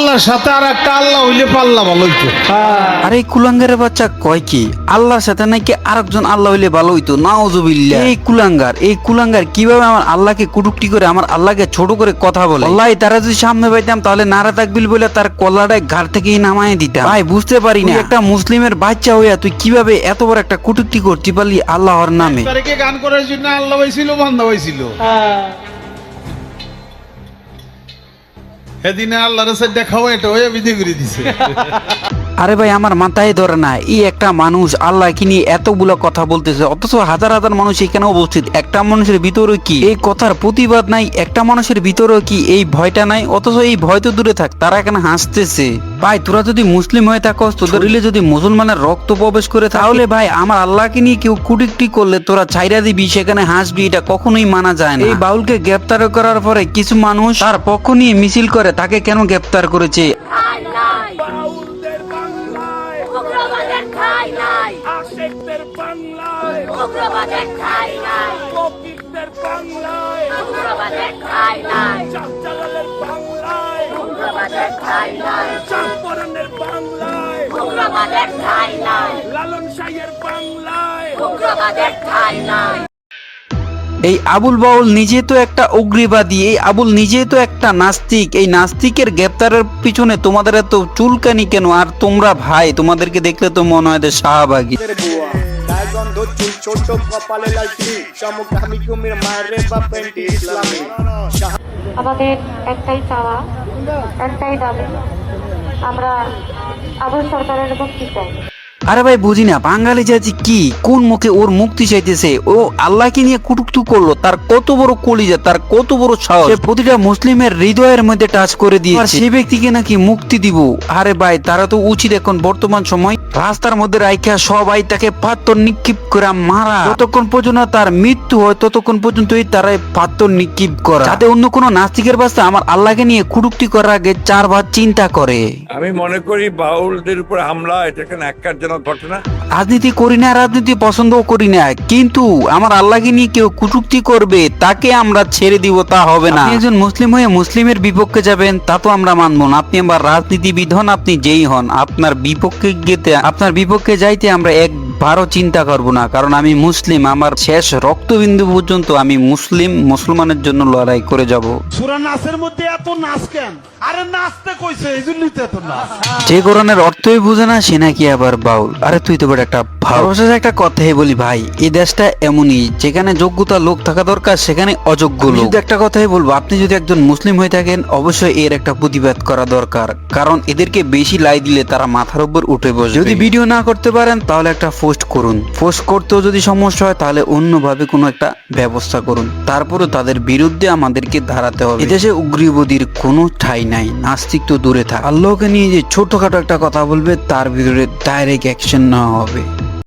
আল্লাহর সাথে আর একটা আল্লাহ হইলে পাল্লা ভালো হইতো। আরে এই কুলাঙ্গারের বাচ্চা কয় কি? আল্লাহর সাথে নাকি আরেকজন আল্লাহ হইলে ভালো হইতো? নাওজুবিল্লাহ এই কুলাঙ্গার এই কুলাঙ্গার কীভাবে আমার আল্লাহকে কুটুকটি করে আমার আল্লাহকে ছোট করে কথা বলে? আল্লাহ তারা যদি সামনে পাইতাম তাহলে নারা তাকবিল বলে তার কলাটায় ঘাট থেকেই নামায় দিতাম। ভাই বুঝতে পারি না। একটা মুসলিমের বাচ্চা হইয়া তুই কীভাবে এত বড় একটা কুটুকটি করতে পারলি আল্লাহর নামে? গান করার জন্য আল্লাহ হয়েছিল বান্ধা হয়েছিল সেদিনে আল্লাহর সাথে দেখাও এটা ওই বিধি করে দিছে। আরে ভাই আমার মাথায় ধরে না। এই একটা মানুষ আল্লাহ কি নিয়ে এতগুলো কথা বলতেছে? অথচ হাজার হাজার মানুষ এখানে উপস্থিত। একটা মানুষের ভিতরে কি? এই কথার প্রতিবাদ নাই একটা মানুষের ভিতরে কি? এই ভয়টা নাই অথচ এই ভয় তো দূরে থাক তারা এখানে হাসতেছে। ভাই তোরা যদি মুসলিম হয়ে থাকস তোদের যদি মুসলমানের রক্ত প্রবেশ করে তাহলে ভাই আমার আল্লাহকে নিয়ে কেউ কুটিকটি করলে তোরা ছাইরা দিবি সেখানে হাসবি এটা কখনোই মানা যায় না। এই বাউলকে গ্রেপ্তার করার পরে কিছু মানুষ তার পক্ষ নিয়ে মিছিল করে তাকে কেন গ্রেপ্তার করেছে? উগ্রবাদের ঠাই নাই। আশেকদের বাংলায়। উগ্রবাদের ঠাই নাই। কপিকদের বাংলায়। উগ্রবাদের ঠাই নাই। চাচালালের বাংলায়। উগ্রবাদের ঠাই নাই। চাম্পরনের বাংলায়। উগ্রবাদের ঠাই নাই। লালন শাহের বাংলায়। উগ্রবাদের ঠাই নাই। এই আবুল বাউল নিজে তো একটা অগ্রিবাদী এই আবুল নিজে তো একটা নাস্তিক। এই নাস্তিকের গ্রেপ্তারের পিছনে তোমাদের এত চুলকানি কেন? আর তোমরা ভাই তোমাদেরকে দেখলে তো মনে হয় যে শাহবাগী। গায়গন্ধ চুল ছোট কপালে লালটি সমকামী কুমির মারে বা পেন্টি ইসলামী। আমাদের একটাই চাওয়া একটাই দাবি। আমরা আবুল সরকারের মুক্তি চাই। আরে ভাই বুঝি না, বাঙালি জাতি কি, কোন মুখে ওর মুক্তি চাইতেছে? ও আল্লাহকে নিয়ে কুটুকটু করল, তার কত বড় কলিজা, তার কত বড় সাহস। প্রতিটা মুসলিমের হৃদয়ের মধ্যে টাচ করে দিয়েছে। সেই ব্যক্তিকে নাকি মুক্তি দিব। আরে ভাই, তারা তো উচিত এখন বর্তমান সময় রাস্তার মধ্যে রাইখা সবাই তাকে পাথর নিক্ষেপ করে মারা। যতক্ষণ পর্যন্ত তার মৃত্যু হয়, ততক্ষণ পর্যন্তই তারা পাথর নিক্ষেপ করা। যাতে অন্য কোনো নাস্তিকের বাস্তা আমার আল্লাহকে নিয়ে কুটুকটি করার আগে চারবার চিন্তা করে। আমি মনে করি বাউলদের উপর হামলা এটা একটা ঘটনা? রাজনীতি করি না রাজনীতি পছন্দ করি না। কিন্তু আমার আল্লাহকে নিয়ে কেউ কুটুক্তি করবে তাকে আমরা ছেড়ে দিব তা হবে না। একজন মুসলিম হয়ে মুসলিমের বিপক্ষে যাবেন তা তো আমরা মানব না। আপনি আবার রাজনীতিবিদ হন আপনি যেই হন। আপনার বিপক্ষে গেতে আপনার বিপক্ষে যাইতে আমরা একবারও চিন্তা করব না কারণ আমি মুসলিম আমার শেষ রক্তবিন্দু পর্যন্ত আমি মুসলিম মুসলমানের জন্য লড়াই করে যাব। সূরা নাচের মধ্যে এত নাচ কেন? আরে নাচতে কইছে এই জন্যই তো এত নাচ। যে কোরআনের অর্থই বুঝে না সে নাকি আবার বাউল। আরে তুই তো বড় একটা ভাও একটা কথাই বলি ভাই এই দেশটা এমনই যেখানে যোগ্যতা লোক থাকা দরকার সেখানে অযোগ্য লোক। একটা কথাই বলব আপনি যদি একজন মুসলিম হয়ে থাকেন অবশ্যই এর একটা প্রতিবাদ করা দরকার। কারণ এদেরকে বেশি লাই দিলে তারা মাথার উপর উঠে বসে যদি ভিডিও না করতে পারেন তাহলে একটা পোস্ট করুন। পোস্ট করতেও যদি সমস্যা হয় তাহলে অন্যভাবে কোনো একটা ব্যবস্থা করুন। তারপরে তাদের বিরুদ্ধে আমাদেরকে দাঁড়াতে হবে। এদেশে উগ্রবাদীর কোনো ঠাই নাই নাস্তিক তো দূরে থাক। আল্লাহকে নিয়ে যে ছোটখাটো একটা কথা বলবে তার ভিতরে ডাইরেক্ট অ্যাকশন নেওয়া হবে।